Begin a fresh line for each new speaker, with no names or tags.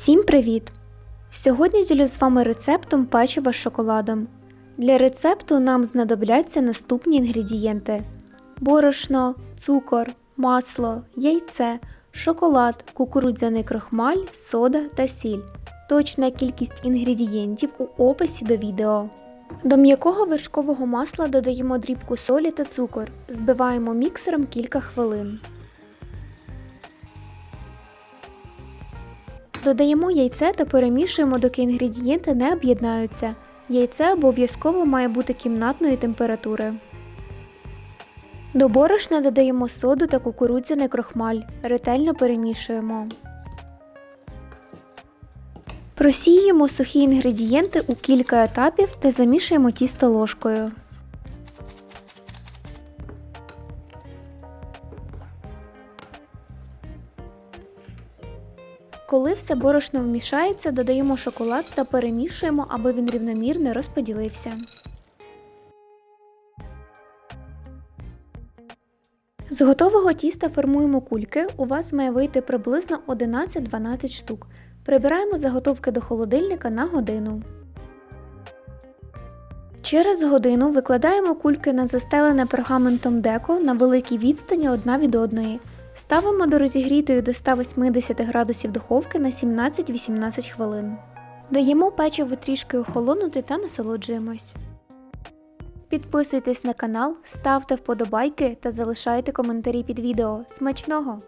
Всім привіт! Сьогодні ділюсь з вами рецептом печива з шоколадом. Для рецепту нам знадобляться наступні інгредієнти: борошно, цукор, масло, яйце, шоколад, кукурудзяний крохмаль, сода та сіль. Точна кількість інгредієнтів у описі до відео. До м'якого вершкового масла додаємо дрібку солі та цукор. Збиваємо міксером кілька хвилин. Додаємо яйце та перемішуємо, доки інгредієнти не об'єднаються. Яйце обов'язково має бути кімнатної температури. До борошна додаємо соду та кукурудзяний крохмаль. Ретельно перемішуємо. Просіємо сухі інгредієнти у кілька етапів та замішуємо тісто ложкою. Коли все борошно вмішається, додаємо шоколад та перемішуємо, аби він рівномірно розподілився. З готового тіста формуємо кульки. У вас має вийти приблизно 11-12 штук. Прибираємо заготовки до холодильника на годину. Через годину викладаємо кульки на застелене пергаментом деко на великій відстані одна від одної. Ставимо до розігрітої до 180 градусів духовки на 17-18 хвилин. Даємо печиво трішки охолонути та насолоджуємось. Підписуйтесь на канал, ставте вподобайки та залишайте коментарі під відео. Смачного!